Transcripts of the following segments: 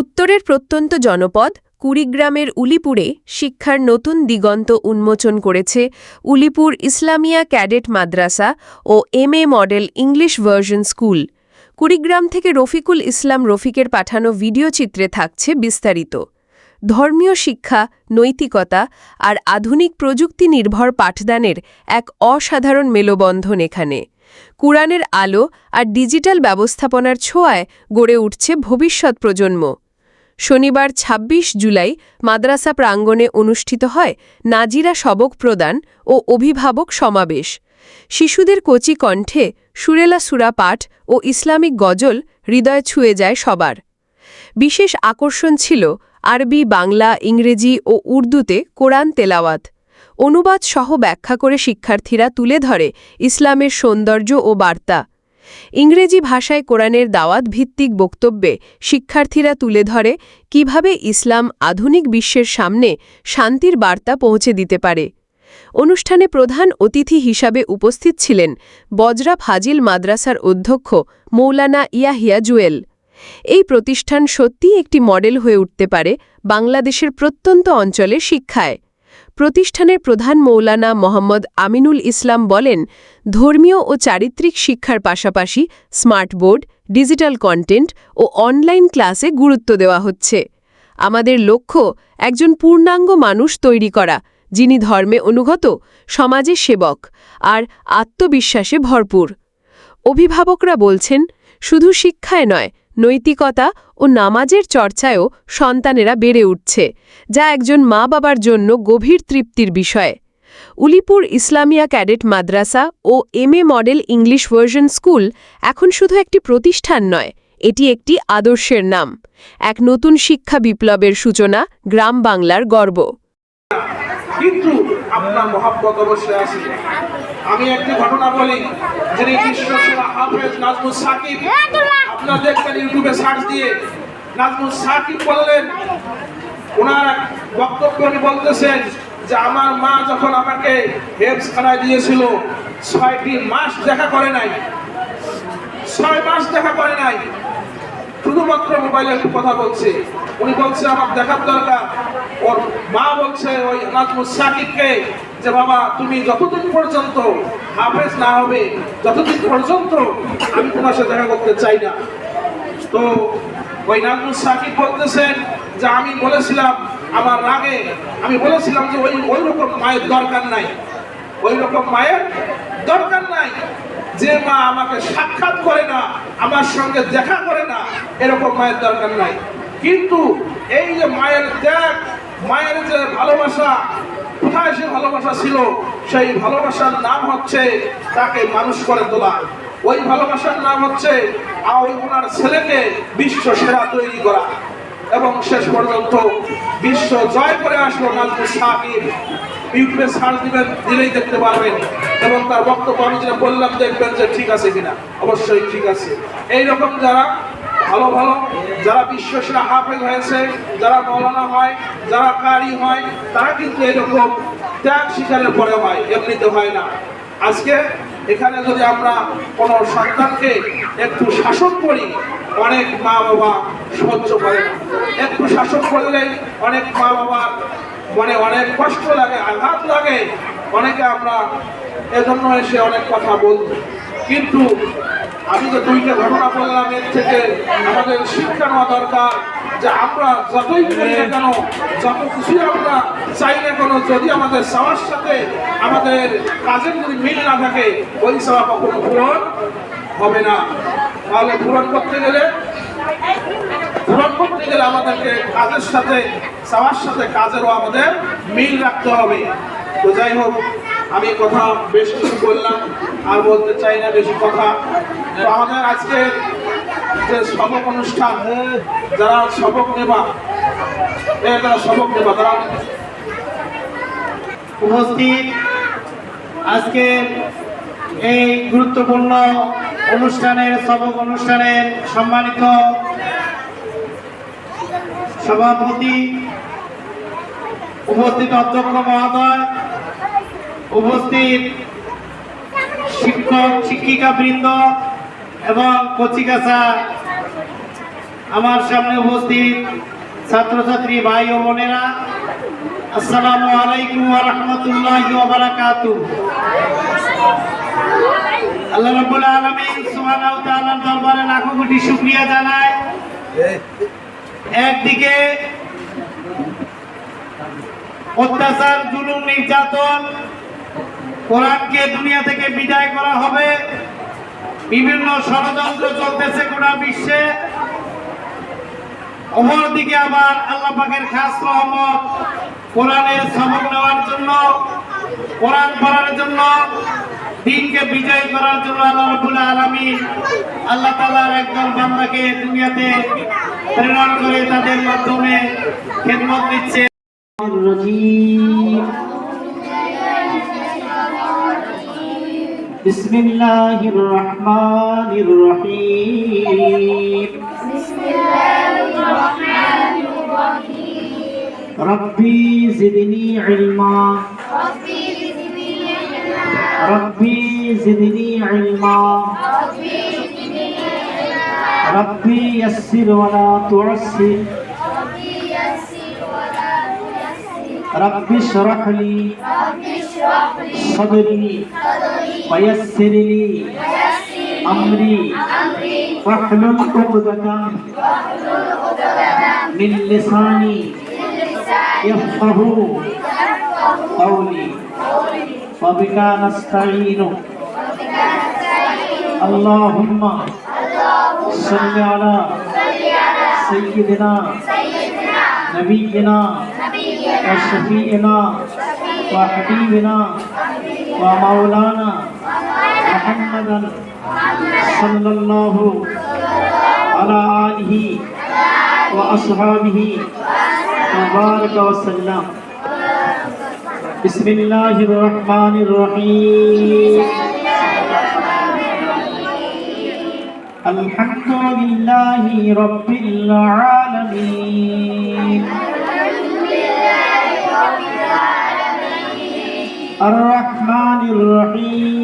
উত্তরের প্রত্যন্ত জনপদ কুড়িগ্রামের উলিপুরে শিক্ষার নতুন দিগন্ত উন্মোচন করেছে Ulipur Islamia cadet Madrasa O M A model English version school. Kurigram থেকে রফিকুল ইসলাম রফিকের পাঠানো ভিডিও চিত্রে থাকছে বিস্তারিত। ধর্মীয় শিক্ষা, নৈতিকতা আর আধুনিক প্রযুক্তি নির্ভর পাঠদানের এক অসাধারণ মেলবন্ধন এখানে। কুরআনের আলো আর ডিজিটাল ব্যবস্থাপনার ছোঁয়ায় গড়ে উঠছে ভবিষ্যৎ প্রজন্ম। শনিবার ২৬ জুলাই মাদ্রাসা প্রাঙ্গণে অনুষ্ঠিত হয় নাজিরা সবক প্রদান ও অভিভাবক সমাবেশ। শিশুদের কচি কণ্ঠে সুরেলা সুরা পাঠ ও ইসলামিক গজল হৃদয় ছুঁয়ে যায় সবার। বিশেষ আকর্ষণ ছিল আরবি, বাংলা, ইংরেজি ও উর্দুতে কোরআন তেলাওয়াত। অনুবাদ সহ ব্যাখ্যা করে শিক্ষার্থীরা তুলে ধরে ইসলামের সৌন্দর্য ও বার্তা। ইংরেজি ভাষায় কোরআনের দাওয়াত ভিত্তিক বক্তব্যে শিক্ষার্থীরা তুলে ধরে কীভাবে ইসলাম আধুনিক বিশ্বের সামনে শান্তির বার্তা পৌঁছে দিতে পারে। অনুষ্ঠানে প্রধান অতিথি হিসাবে উপস্থিত ছিলেন বজরা ফাজিল মাদ্রাসার অধ্যক্ষ মৌলানা ইয়াহিয়া জুয়েল। এই প্রতিষ্ঠান সত্যিই একটি মডেল হয়ে উঠতে পারে বাংলাদেশের প্রত্যন্ত অঞ্চলে শিক্ষায়। প্রতিষ্ঠানের প্রধান মৌলানা মোহাম্মদ আমিনুল ইসলাম বলেন, ধর্মীয় ও চারিত্রিক শিক্ষার পাশাপাশি স্মার্ট বোর্ড, ডিজিটাল কন্টেন্ট ও অনলাইন ক্লাসে গুরুত্ব দেওয়া হচ্ছে। আমাদের লক্ষ্য, একজন পূর্ণাঙ্গ মানুষ তৈরি করা, যিনি ধর্মে অনুগত, সমাজে সেবক, আর আত্মবিশ্বাসে ভরপুর। অভিভাবকরা বলছেন, শুধু শিক্ষায় নয় নৈতিকতা ও নামাজের চর্চায়ও সন্তানেরা বেড়ে উঠছে, যা একজন মা বাবার জন্য গভীর তৃপ্তির বিষয়। Ulipur Islamia cadet Madrasa O M A model English version school এখন শুধু একটি প্রতিষ্ঠান নয়, এটি একটি আদর্শের নাম। এক নতুন শিক্ষা বিপ্লবের সূচনা গ্রাম বাংলার গর্ব। কিন্তু আপনার মহাব্বত অবশ্যই আছে আমি একটি ঘটনা বলি যিনি হাফেজ নাজমুল সাকিব। আপনারা দেখবেন ইউটিউবে সার্চ দিয়ে। নাজমুল সাকিব বললেন ওনার বক্তব্য উনি বলতেছেন যে আমার মা যখন আমাকে হেফস খানায় দিয়েছিল ছয়টি মাস দেখা করে নাই। ছয় মাস দেখা করে নাই। শুধুমাত্র মোবাইলে একটু কথা বলছে। উনি বলছে আমার দেখার দরকার। ওর মা বলছে ওই নাজমুল সাকিবকে যে বাবা, তুমি যতদিন পর্যন্ত হাফেজ না হবে, যতদিন পর্যন্ত আমি তোমার সাথে দেখা করতে চাই না। তো নাজমুল সাকিব বলতেছেন যে আমি বলেছিলাম আমার রাগে, আমি বলেছিলাম যে ওই ওই রকম মায়ের দরকার নাই। ওই রকম মায়ের দরকার নাই যে মা আমাকে সাক্ষাৎ করে না, আমার সঙ্গে দেখা করে না, এরকম মায়ের দরকার নাই। কিন্তু এই যে মায়ের ত্যাগ, মায়ের যে ভালোবাসা কোথায় সে ভালোবাসা ছিল? সেই ভালোবাসার নাম হচ্ছে তাকে মানুষ করে তোলা। ওই ভালোবাসার নাম হচ্ছে ওনার ছেলেকে বিশ্ব সেরা তৈরি করা। এবং শেষ পর্যন্ত বিশ্ব জয় করে আসলো নাজমুল সাকিব। ইউটিউবে সার্চ দিবেন, দিলেই দেখতে পারবেন। এবং তার বক্তব্য আমি যেটা বললাম, দেখবেন যে ঠিক আছে কিনা। অবশ্যই ঠিক আছে। এইরকম যারা ভালো ভালো। যারা বিশ্বসেরা হাফেজ হয়েছে, যারা মৌলানা হয়, যারা কারি হয়, তারা কিন্তু এরকম ত্যাগ শিকারের পরে হয়, এমনিতে হয় না। আজকে এখানে যদি আমরা কোনো সন্তানকে একটু শাসন করি, অনেক মা বাবা সহ্য করে একটু শাসন করলে অনেক মা বাবার মনে অনেক কষ্ট লাগে, আঘাত লাগে। অনেকে আমরা এজন্য এসে অনেক কথা বলব। কিন্তু আমি যে দুইটা ঘটনা বললাম, এর থেকে আমাদের শিক্ষা নেওয়া দরকার যে আমরা যতই করি না কেন, যত কিছুই আমরা চাই না কেন, যদি আমাদের সবার সাথে আমাদের কাজের যদি মিল না থাকে, ওই চাওয়া কখনো পূরণ হবে না। তাহলে পূরণ করতে গেলে, পূরণ করতে গেলে আমাদেরকে কাজের সাথে সবার সাথে কাজেরও আমাদের মিল রাখতে হবে। তো যাই হোক, আমি কথা বেশ কিছু বললাম, আর বলতে চাই না বেশি কথা। তো আমাদের আজকে যে সবক অনুষ্ঠান, যারা সবক নেবা যারা সবক নেবা, তারা উপস্থিত। আজকে এই গুরুত্বপূর্ণ অনুষ্ঠানের, সবক অনুষ্ঠানের সম্মানিত সভাপতি, উপস্থিত অধ্যক্ষ মহোদয়, উপস্থিত শিক্ষক শিক্ষিকা বৃন্দ এবং কচিকাছা আমার সামনে উপস্থিত ছাত্রছাত্রী ভাই ও বোনেরা, আসসালামু আলাইকুম রাহমাতুল্লাহি ওয়া বারাকাতুহু। আল্লাহ রাব্বুল আলামিন সুবহানাহু ওয়া তাআলার দরবারে লাখো কোটি শুকরিয়া জানাই একদিকে অত্যাচার, জুলুম, নির্যাতন কোরআনকে দুনিয়া থেকে বিদায় করা হবে। বিভিন্ন ষড়যন্ত্র চলতেছে গোটা বিশ্বে। অপরদিকে আবার আল্লাহ পাকের খাস রহমত কোরআনের সবক নেওয়ার জন্য, কোরআন পড়ার জন্য, দিনকে বিজয় করার জন্য আল্লাহ রাব্বুল আলামিন আল্লাহ তাআলার একদল বান্দাকে দুনিয়াতে প্রেরণ করে তাদের মাধ্যমে খেদমত দিচ্ছে। الرجيم بسم الله الرحمن الرحيم. ربي زدني علما. ربي زدني علما. ربي يسر ولا تعسر. رب اشرح لي صدري. ويسر لي أمري واحلل عقدة من لساني يفقه قولي وبك نستعين اللهم صل على سيدنا نبينا وشفيئنا وحبيبنا ومولانا محمدا صلى الله على آله وأصحابه وبارك وسلم. بسم الله الرحمن الرحيم الحمد لله رب العالمين الرحمن الرحيم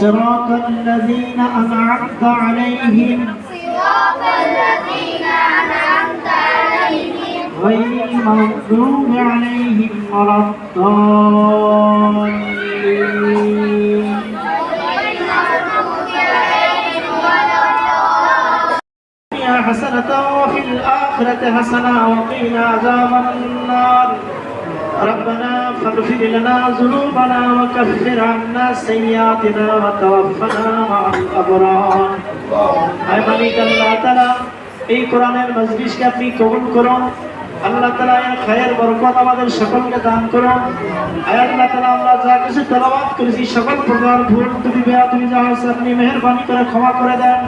صراط الذين أنعمت عليهم. غير المغضوب عليهم ولا الضالين. حسنة وفي الآخرة حسنة وقنا عذاب النار. ربنا فاغفر لنا ذنوبنا وكفر عنا سيئاتنا وتوفنا مع الأبرار আয় মালিক আল্লাহ তাআলা এই কোরআনের মজলিসকে আপনি কবুল করুন আল্লাহ তাআলা এর খায়ের বরকত আমাদের সকলকে দান করুন আয় আল্লাহ তাআলা আমরা যা কিছু তেলাওয়াত করেছি সকল প্রকার ভুল ত্রুটি বেয়া তুমি যা হয়েছে আপনি মেহেরবানি করে ক্ষমা করে দেন